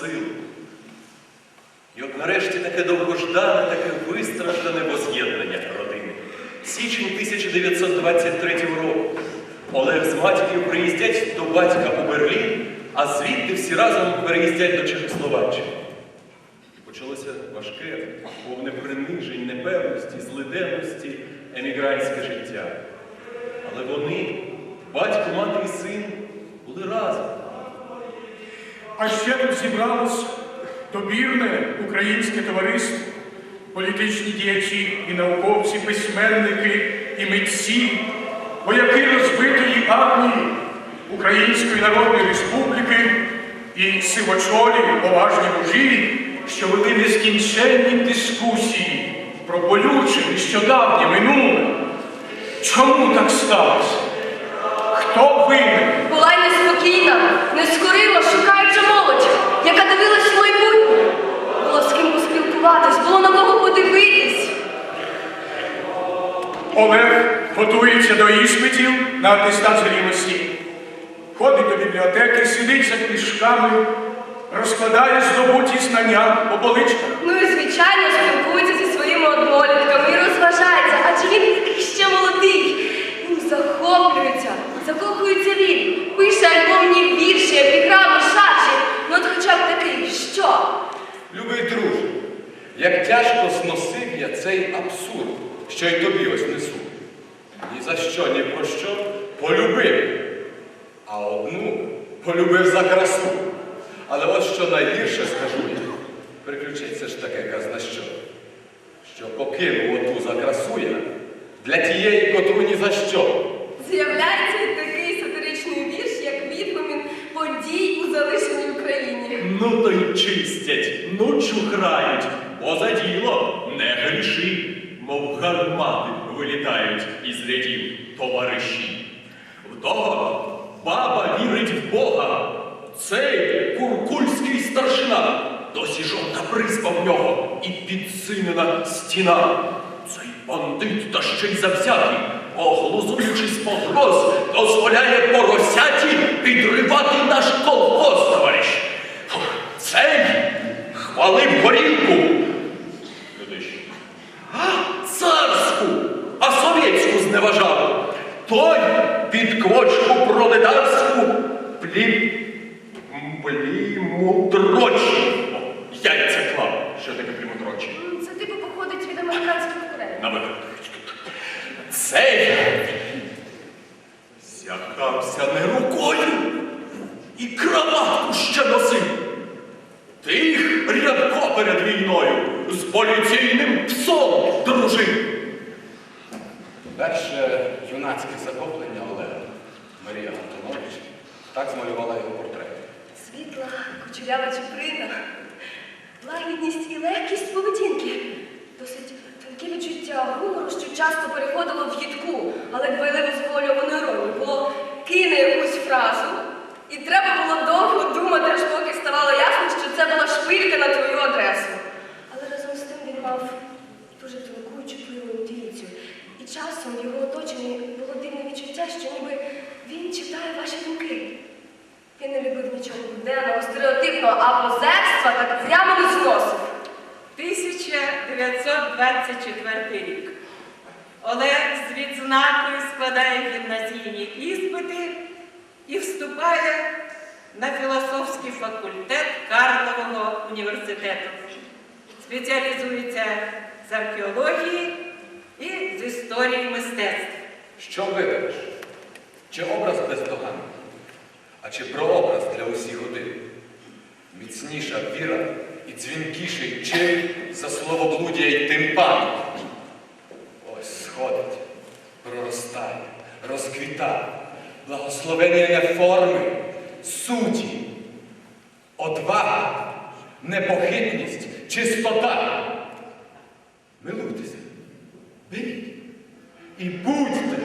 силу. І от нарешті таке довгождане, таке вистраждане воз'єднання родини. Січень 1923 року. Олег з матір'ю приїздять до батька у Берлін, а звідти всі разом переїздять до Чехословаччини. І почалося важке, повне принижень, непевності, злиденності, емігрантське життя. Але вони, батько, мати і син, були разом. А ще тут зібралось добірне українське товариство, політичні діячі і науковці, письменники і митці, вояки розбитої армії Української Народної Республіки і сивочолі, поважні мужі, що вели нескінченні дискусії про болюче нещодавнє минуле. Чому так сталося? Хто винен? Була й неспокійна, нескорила, шукаючи молодь, яка дивилась в майбутнє. Було з ким поспілкуватись, було на кого подивитись. Олег готується до іспитів на атестат зрілості. Ходить до бібліотеки, сидить за книжками, розкладає здобуті знання по поличках. Ну і звичайно спілкується зі своїми однолітками і розважається, адже він такий ще молодий. Він захоплюється, закохується він, пише альбомні вірші, епіграми, шаржі. Ну от хоча б такий, що? Любий друже, як тяжко зносив я цей абсурд, що й тобі ось несу. Ні за що, ні про що полюбив. А одну полюбив за красу. Але от що найгірше скажу я, приключиться ж таке казна що, що покинув оту за красу я для тієї, котру ні за що. З'являється Ну то й чистять, ну чухрають, бо за діло не гріши, мов гармати вилітають із рядів товариші. В того баба вірить в Бога, цей куркульський старшина, досі жовта приспа в нього і підсинена стіна. Цей бандит та ще й завзятий, оглузуючись погроз, дозволяє поросяті підривати наш колхоз, товариш. Цей хвалив горілку. А, царську, а совєтську зневажав. Той під квочку пролетарську плів плімудрочі. Яйця клав. Що таке плімудрочі? Це типу походить від американських курей. Цей зякався не рукою і краватку ще носив. Тих рядко перед війною з поліційним псом дружив. Перше юнацьке захоплення Олега Марія Антонович так змалювала його портрет. Світла, кучерява чуприна, лагідність і легкість поведінки. Досить тонке відчуття гумору, що часто переходило в їдку, але дбайливо зволювану іронію. Було кине якусь фразу, і треба було довго думати, аж поки ставало ясно, це була шпилька на твою адресу. Але разом з тим він мав дуже тонку і чутливу інтуїцію. І часом в його оточенні було дивне відчуття, що ніби він читає ваші думки. Він не любив нічого буденного, стереотипного, а позерства так прямо не зносив. 1924 рік. Олег з відзнакою складає гімназійні іспити і вступає на філософський факультет Карлового університету. Спеціалізується з археології і з історії мистецтв. Що вибереш? Чи образ бездоганний? А чи прообраз для усіх один? Міцніша віра і дзвінкіший чин за словоблудія й тимпан. Ось сходить, проростає, розквітає, благословення форми, суті, одвага, непохитність, чистота. Милуйтеся, беріть. І будьте!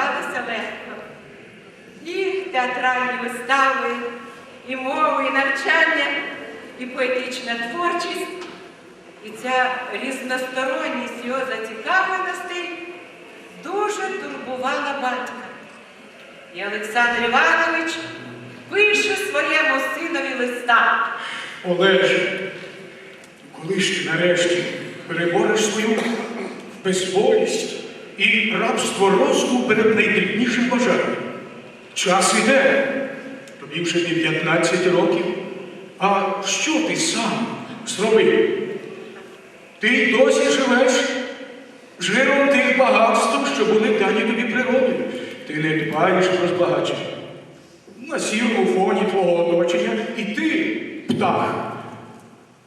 Все легко. І театральні вистави, і мови, і навчання, і поетична творчість. І ця різносторонність його зацікавленостей дуже турбувала батька. І Олександр Іванович пише своєму синові листа. Олеже, коли ж ти нарешті перебореш свою безволість і рабство розуму перед найдрібнішим бажанням? Час іде. Тобі вже 19 років. А що ти сам зробив? Ти досі живеш жиром тих багатств, що були дані тобі природою. Ти не дбаєш про збагачення. На сірому фоні твого оточення і ти птах.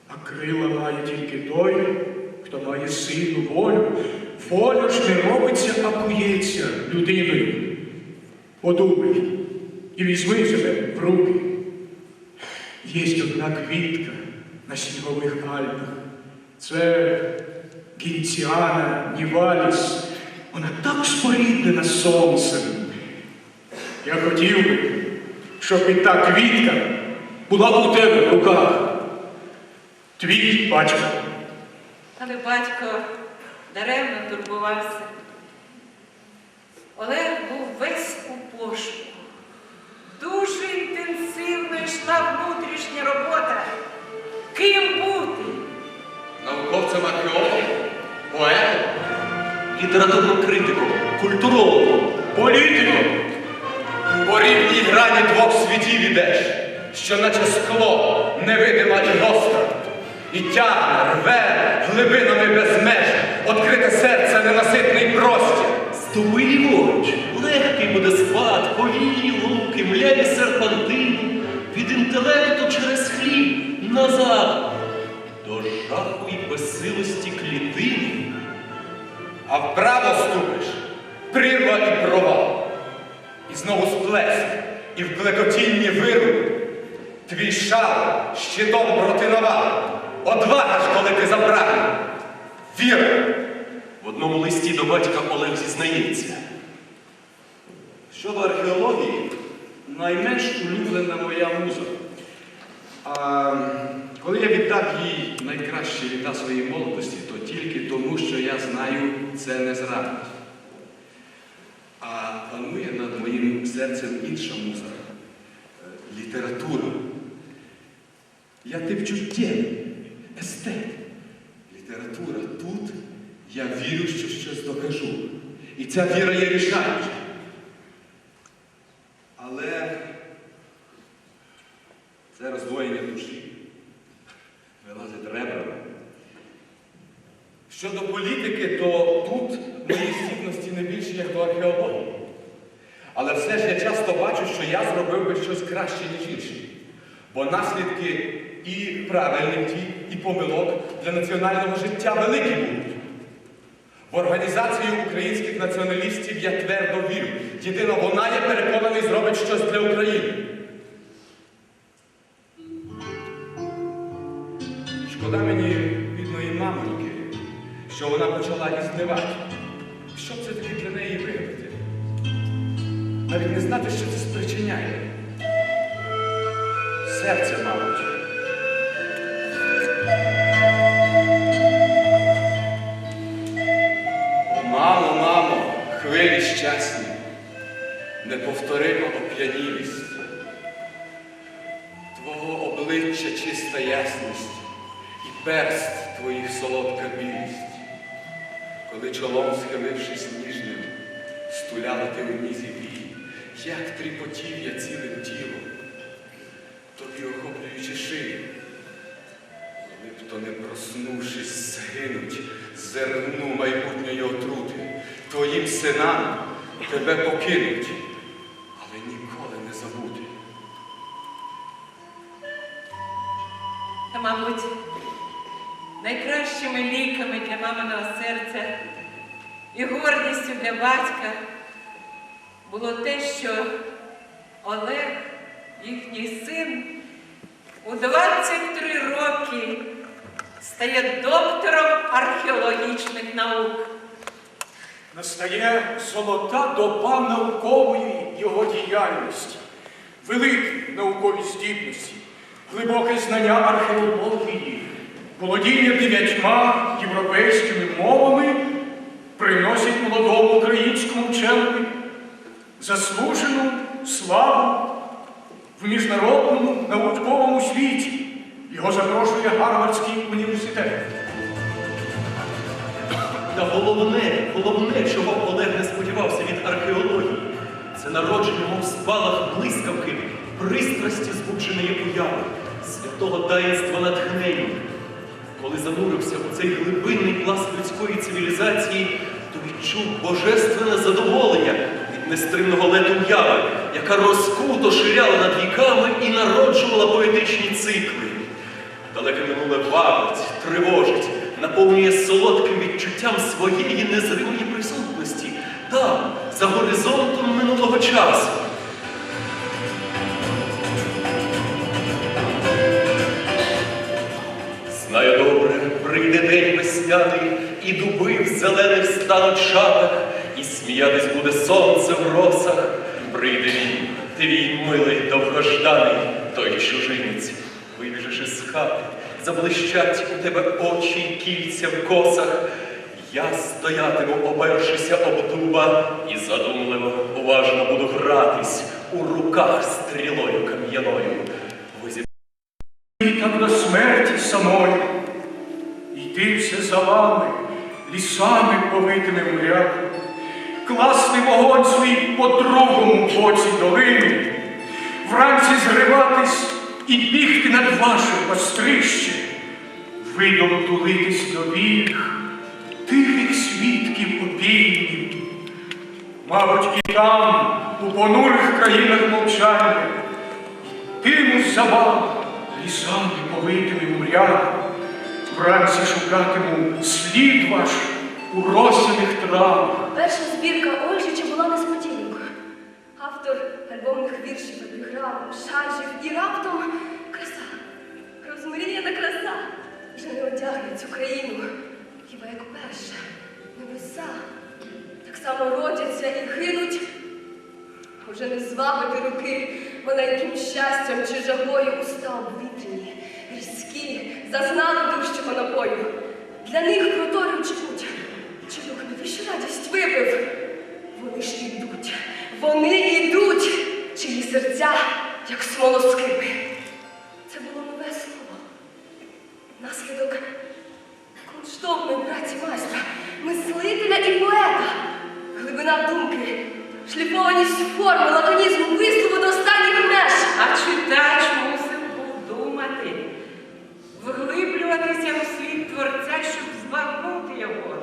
А крила має тільки той, хто має сильну волю. Ж не робиться, а кується людиною. Подумай і візьми себе в руки. Є одна квітка на снігових Альпах. Це Гінціана Ніваліс. Вона так споріднена сонцем. Я хотів би, щоб і та квітка була у тебе в руках. Твій батько. Але батько даремно турбувався. Олег був весь у пошуку. Дуже інтенсивно йшла внутрішня робота. Ким бути? Науковцем археологом, поетом, Літературним критиком, культурологом, Політиком. по рівній грані двох світів ідеш, що наче скло невидима і гостра, і тягне, рве глибинами без меж, відкрите серце, ненаситний простір. Ступи ліворуч, легкий буде спад, повільні луки, мляві серпантини, від інтелекту через хліб назад, до жаху і безсилості клітини. А вправо ступиш, прірва і провал. І знову сплеск, і в клекотінні вируби. Твій шал щитом проти навали. Одвага ж, коли ти запрагне. Віра. Одному листі до батька Олег зізнається. Щодо археології, найменш улюблена моя муза. А коли я віддав їй найкращі літа своєї молодості, то тільки тому, що я знаю, це не зрадить. А панує над моїм серцем інша муза література. Я тип чуттєвий, естет. Я вірю, що щось докажу. І ця віра є рішаюча. Але це роздвоєння душі. Вилазить ребрами. Щодо політики, то тут мої здібності не більше, як до археології. Але все ж я часто бачу, що я зробив би щось краще, ніж інші. Бо наслідки і правильних дій, і помилок для національного життя великі будуть. В організацію українських націоналістів я твердо вірю. Єдино вона, я переконаний, зробить щось для України. Шкода мені бідної мамоньки, що вона почала ізнивати. Що це таки для неї виявити? Навіть не знати, що це спричиняє. Серце, мабуть. Хвилі щасні, неповторима оп'янілість. Твого обличчя чиста ясність і перст твоїх солодка білість. Коли чолом схилившись ніжним, стуляла ти у нізі бій, як тріпотів я цілим тілом, тобі охоплюючи шию. Коли б то не проснувшись, згинуть зерну майбутньої отрути, твоїм синам тебе покинуть, але ніколи не забути. Та, Мабуть, найкращими ліками для маминого серця і гордістю для батька було те, що Олег, їхній син, у 23 роки стає доктором археологічних наук. Настає золота доба наукової його діяльності, великі наукові здібності, глибоке знання археології, володіння дев'ятьма європейськими мовами приносять молодому українському вченому заслужену славу в міжнародному науковому світі. Його запрошує Гарвардський головне, головне, чого Олег не сподівався від археології, це народження, мов спалах блискавки, пристрасті збудженої уяви, святого таїнства натхнення. Коли занурився у цей глибинний пласт людської цивілізації, то відчув божественне задоволення від нестримного лету уяви, яка розкуто ширяла над віками і народжувала поетичні цикли. Далеке минуле вабить, тривожить, наповнює солодким відчуттям своєї незримої присутності там, за горизонтом минулого часу. Знаю добре, прийде день весняний, і дуби в зелених стануть шатах, і сміятись буде сонце в росах. Прийде він, твій милий довгожданий, той чужинець. Вибіжиш із хати, заблищать у тебе очі й кільця в косах. Я стоятиму, опершися об дуба, і задумливо, уважно буду гратись у руках стрілою кам'яною. І так до смерті самої. Йти все за вами, лісами повитими морями, класти вогонь свій по другому боці долини, вранці зриватись і бігти над ваше пастрище, видом тулитись до вільх, тихих свідків опільнів. Мабуть, і там, у понурих країнах мовчання, Тиму за вами, лісами повитими морями, вранці шукатиму слід ваш у росяних травах. Перша збірка Ольжича була несподіванкою. Автор альбомних віршів, епіграм, шаржів і раптом краса. Розмріяна краса вже не одягне цю країну. Хіба як перша небеса так само родяться і гинуть. Уже не звабити руки маленьким щастям чи жагою уста обвітрені, різкі, зазнали дужчого напою. Для них проторю чекуть. Чи дух найвищу радість випив? Вони ж ідуть, вони ідуть, чиї серця, як смолоскипи. Наслідок Кунштовної праці майстра, мислителя і поета, глибина думки, шліфованість форми, лаконізм вислову до останніх меж. А читач мусив думати, вглиблюватися у світ Творця, щоб збагнути його,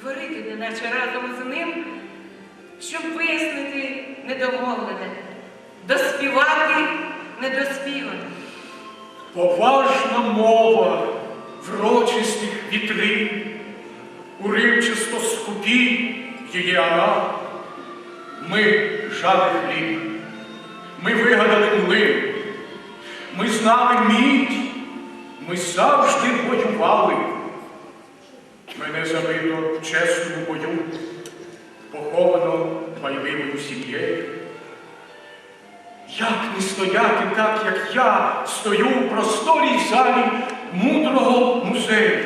творити, неначе разом з ним, щоб вияснити недомовлене, доспівати недоспіване. Поважна мова врочистих вітрин, уривчисто скупі її ана. Ми жали хліб, ми вигадали млин, ми знали мідь, ми завжди воювали. Мене забито в чесному бою, поховано байливою сім'єю. Як не стояти так, як я стою в просторій залі мудрого музею?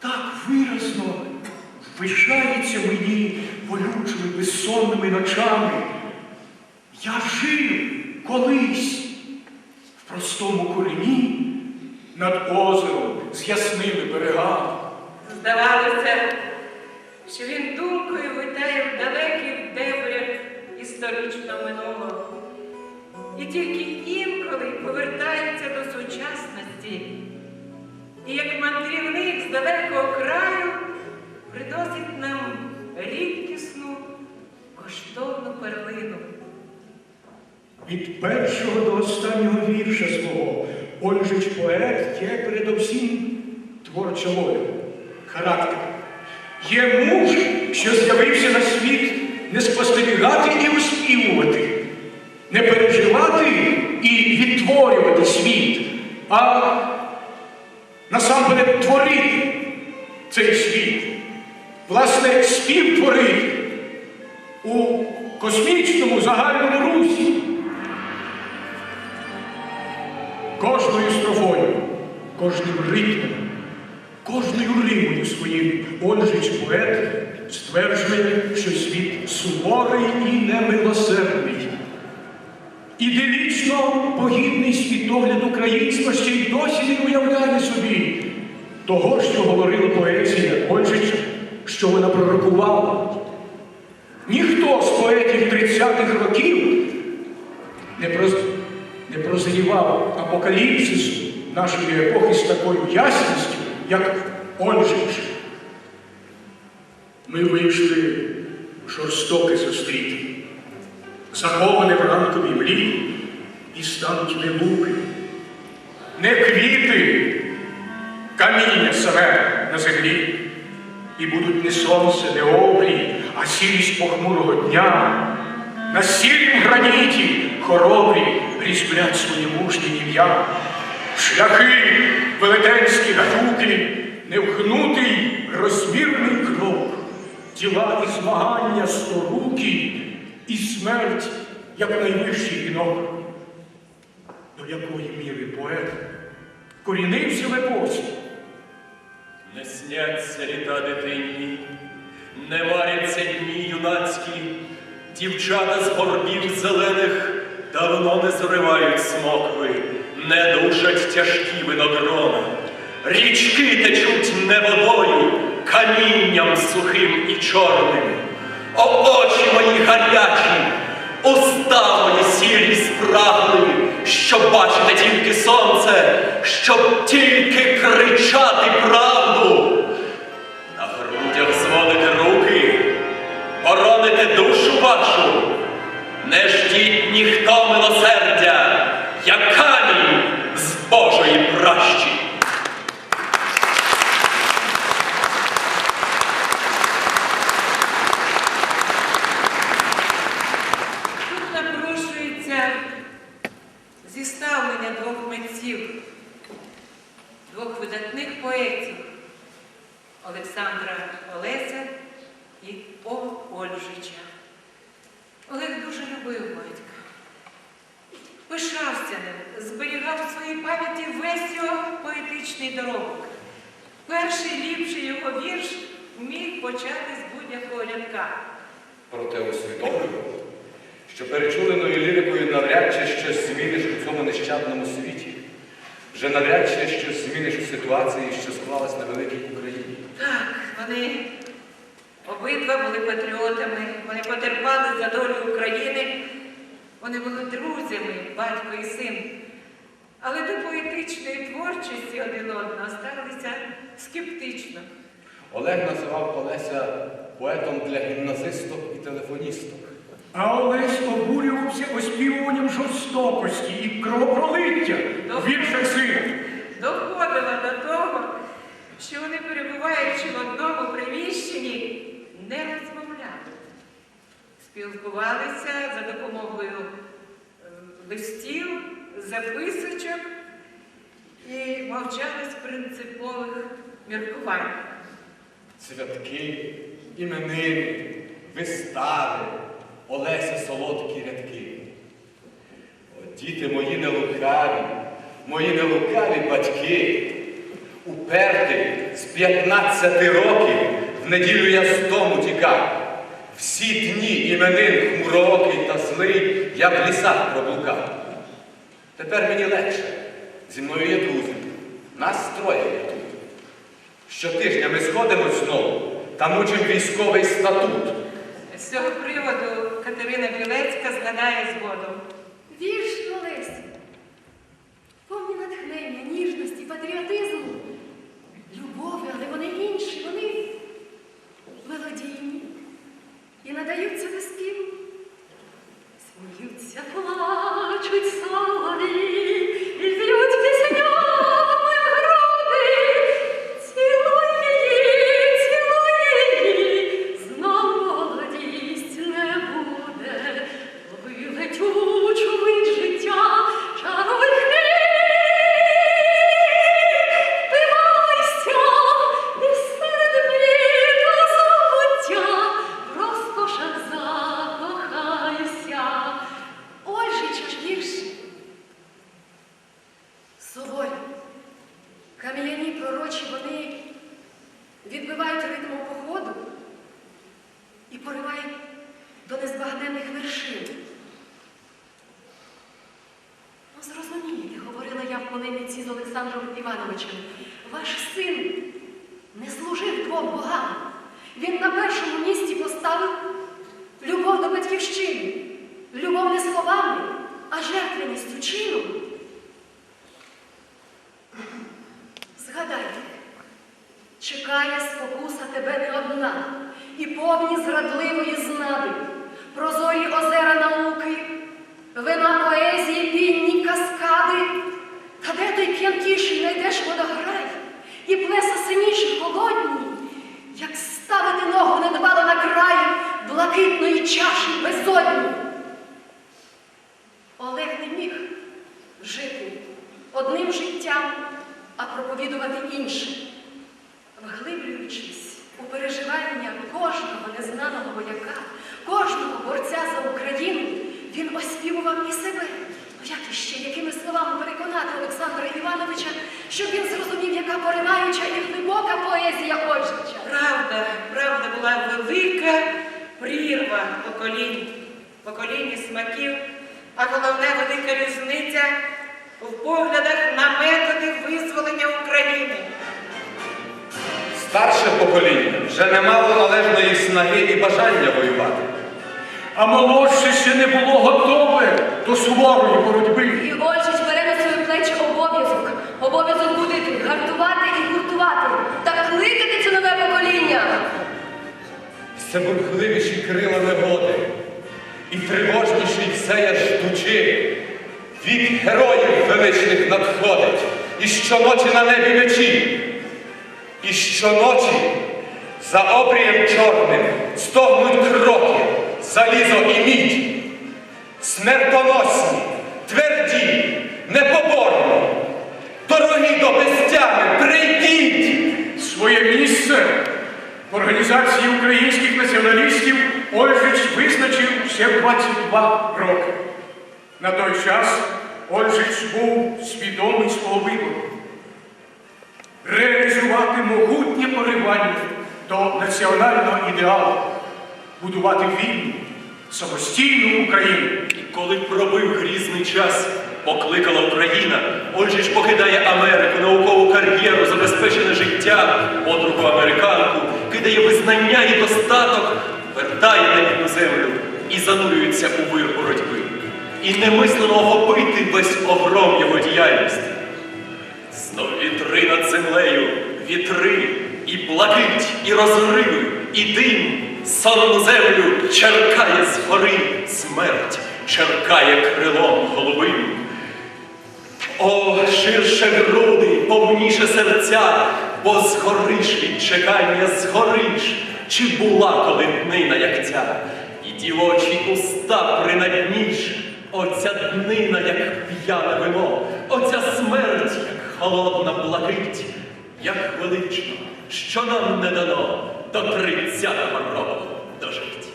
Так виразно ввишається мені болючими безсонними ночами. Я жив колись в простому корені над озером з ясними берегами. Здавалося, що він думкою витає в далеких дебрях історичного минулого. І тільки інколи повертається до сучасності. І як мандрівник з далекого краю приносить нам рідкісну, коштовну перлину. Від першого до останнього вірша свого Ольжич поет є передовсім творча воля, характер. Є муж, що з'явився на світ не спостерігати і оспівувати, не переживати і відтворювати світ, а насамперед творити цей світ. Власне, співтворити у космічному загальному русі. Кожною строфою, кожним ритмом, кожною римою своїм Ольжич поет стверджує, що світ суворий і немилосердний. Ідеалічно погідний світогляд українства ще й досі не уявляє собі того, що говорила поезія Ольжича, що вона пророкувала. Ніхто з поетів 30-х років не, проз... не прозрівав апокаліпсису нашої епохи з такою ясністю, як Ольжич. Ми вийшли жорстоке зустріти, заховане в ранковій млі, і стануть не луки, не квіти, каміння саме на землі. І будуть не сонце, не обрій, а сірість похмурого дня. На сірім граніті хоробрі різблять свої мужні ім'я. Шляхи велетенські гадюки, невгнутий розмірний крок, тіла і змагання сторукі, і смерть, як найвищий вінок. До якої міри поет корінився в епосі? Не сняться літа дитині, не маряться дні юнацькі, дівчата з горбів зелених давно не зривають смокви, не душать тяжкі виногрона. Річки течуть не водою, камінням сухим і чорним. О, очі мої гарячі, уста мої сірі спрагливі, щоб бачити тільки сонце, щоб тільки кричати правду. На грудях зводити руки, боронити душу вашу. Не ждіть ніхто милосердя, як камінь з Божої пращі. Тут напрошується зіставлення двох митців, двох видатних поетів Олександра Олеся і О. Ольжича. Олег дуже любив батька, пишався ним, зберігав в своїй пам'яті весь його поетичний доробок. Перший ліпший його вірш міг почати з будь-якого рядка. Проте усвідомлював, що перечуленою лірикою навряд чи щось зміниш у цьому нещадному світі. Вже навряд чи щось зміниш у ситуації, що склалась на великій Україні. Так, вони обидва були патріотами, вони потерпали за долю України, вони були друзями, батько і син. Але до поетичної творчості один одного ставилися скептично. Олег називав Олеся поетом для гімназисток і телефоністок. А Олесь обурювався оспівуванням жорстокості і кровопролиття в віршах сина. Доходило до того, що вони, перебуваючи в одному приміщенні, не розмовляли. Спілкувалися за допомогою е, листів, записочок і мовчали з принципових міркувань. Святки, іменини, вистави, Олеся солодкі рядки. О, діти мої нелукаві, мої нелукаві батьки, уперти з 15 років в неділю я з дому тікав. Всі дні іменин хмуроокий та злий я в лісах проблукав. Тепер мені легше. Зі мною є друзі. Нас троє є тут. Щотижня ми сходимось знову та мучимо військовий статут. З цього приводу Катерина Білецька згадає згодом. Вірш Олесь. Повні натхнення, ніжності, патріотизму. Любові, але вони інші, вони мелодійні і надаються до полеміці з Олександром Івановичем, ваш син не служив двом богам. Він на першому місці поставив любов до батьківщини, любов не словами, а жертвеністю чином. Не міг жити одним життям, а проповідувати іншим, вглиблюючись у переживання кожного незнаного вояка, кожного борця за Україну, він оспівував і себе. Ну, Як іще, якими словами переконати Олександра Івановича, щоб він зрозумів, яка поринаюча і глибока поезія Ольжича. Правда, правда була велика прірва поколінь, поколінь смаків, а головне велика різниця в поглядах на методи визволення України. Старше покоління вже не мало належної снаги і бажання воювати. А молодше ще не було готове до суворої боротьби. І Ольжич бере на свої плечі обов'язок. Обов'язок будити, гартувати і гуртувати та кликати це нове покоління. Все бурхливіші крила негоди, і тривожніший все ждучи. Від героїв величних надходить, і щоночі на небі мечі, і щоночі за обрієм чорним стогнуть кроки, залізо і мідь, смертоносні, тверді, непоборні, дорогі до безтями, прийдіть! Своє місце в організації українських націоналістів Ольжич визначив ще 22 роки. На той час Ольжич був свідомий свого вибору. Реалізувати могутнє поривання до національного ідеалу, будувати вільну, самостійну Україну. І коли пробив грізний час, покликала Україна, Ольжич покидає Америку, наукову кар'єру, забезпечене життя, подругу американку, кидає визнання і достаток, вертає на рідну землю і занурюється у вир боротьби. І немислимо охопити весь огром його діяльності. Знов вітри над землею, вітри, і блакить, і розриви, і дим, сонну землю черкає згори смерть, черкає крилом голубим. О, ширше груди, повніше серця, бо згориш від чекання, згориш, чи була коли днина, як ця, і дівочі уста принадніш, оця днина, як п'яне вино, оця смерть, як холодна блакить, як велично, що нам не дано до тридцятого року дожить.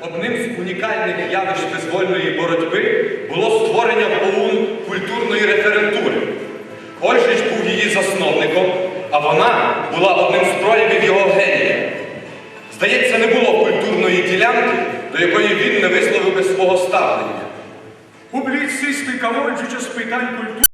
Одним з унікальних явищ визвольної боротьби було створення в ОУН культурної референтури. Ольжич був її засновником, а вона була одним з проявів його генія. Здається, не було культурної ділянки, до якої він не висловив би свого ставлення. Публіцистика Ольжича з питань культури